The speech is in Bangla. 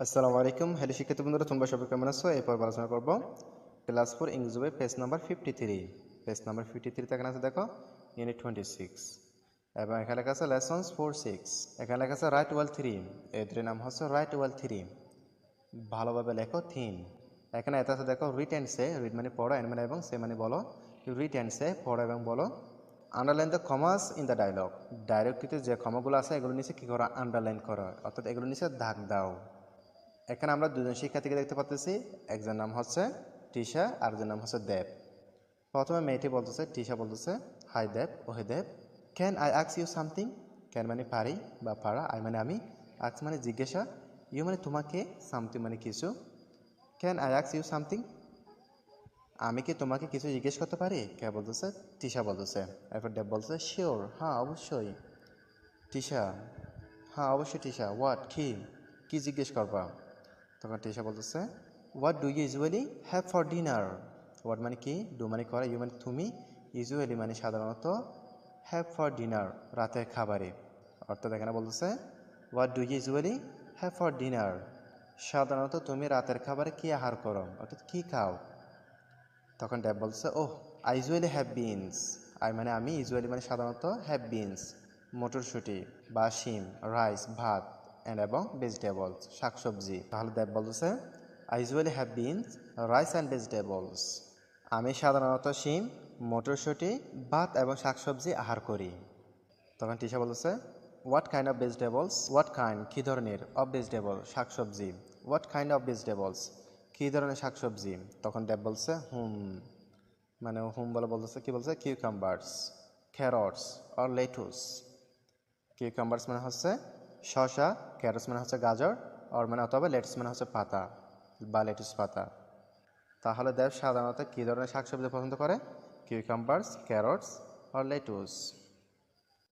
আসসালামু আলাইকুম। হ্যালো শিক্ষার্থী বন্ধুরা, তোমরা সবাই কেমন আছো? এরপর আলোচনা করব। ক্লাস ফোর ইংরেজি বই page number fifty three page number fifty থ্রিতে এখানে আছে, দেখো ইউনিট টোয়েন্টি সিক্স এবং এখানে লেখা আছে লেসন্স ফোর সিক্স এখানে লেখা আছে রাইট ওয়াল থ্রি এদের নাম হচ্ছে রাইট ওয়াল থ্রি ভালোভাবে লেখো থিম এখানে এত আছে, দেখো রিট অ্যান্ড সে রিড মানে পড়ো এন মানে এবং সে মানে বলো। রিট অ্যান্ড সে পড়ো এবং বলো। Underline the commas in the dialogue ডায়লগটিতে যে ক্ষমাগুলো আছে, এগুলো নিচে কী করো আন্ডারলাইন করো। অর্থাৎ এগুলো নিচে দাগ দাও। এখানে আমরা দুজন শিক্ষার্থীকে দেখতে পাচ্ছি একজন নাম হচ্ছে টিশা আর একজন নাম হচ্ছে দেব। প্রথমে মেয়েটি বলতেছে, টিশা বলতেছে, হাই দেব, ওহে দেব ক্যান আই আক্স ইউ সামথিং ক্যান মানে পারি বা পারা আই মানে আমি আক্স মানে জিজ্ঞাসা ইউ মানে তোমাকে সামথিং মানে কিছু ক্যান আই আক্স ইউ সামথিং আমি কি তোমাকে কিছু জিজ্ঞেস করতে পারি? কে বলতেছে, টিশা বলতেছে। এরপর দেব বলতেছে শিওর হ্যাঁ অবশ্যই। টিশা? হ্যাঁ অবশ্যই টিশা হোয়াট কি? কি জিজ্ঞেস করবা? তখন টিশা বলতেছে what do you usually have for dinner what মানে কি? ডু মানে করে ইউ মানে তুমি ইউজুয়ালি মানে সাধারণত হ্যাভ ফর ডিনার রাতের খাবারে। অর্থাৎ এখানে বলতেছে what do you usually have for dinner সাধারণত তুমি রাতের খাবারে কি আহার করো? অর্থাৎ কি খাও? তখন ড্যাব বলছে ওহ I usually have beans I মানে আমি ইউজুয়ালি মানে সাধারণত হ্যাভ বিনস মটরশুঁটি বা শিম রাইস ভাত। অ্যান্ড এবং ভেজিটেবলস শাকসবজি। তাহলে দেব বলতেছে I usually have beans rice and vegetables আমি সাধারণত শিম, মটরশুঁটি, ভাত এবং শাকসবজি আহার করি। তখন টিশা বলতেছে what kind of vegetables what kind কী ধরনের? অফ ভেজিটেবল শাকসবজি। হোয়াট কাইন্ড অফ ভেজিটেবলস কী ধরনের শাকসবজি? তখন দেব বলছে হুম। মানে হুম বলে বলতেছে, কি বলছে cucumbers carrots or lettuce cucumbers মানে হচ্ছে শসা ক্যারটস মানে হচ্ছে গাজর, অর মানে অথবা লেটুস মানে হচ্ছে পাতা বা লেটুস পাতা। তাহলে দেব সাধারণত কী ধরনের শাকসবজি পছন্দ করে? কিউকাম্বার্স ক্যারটস আর লেটুস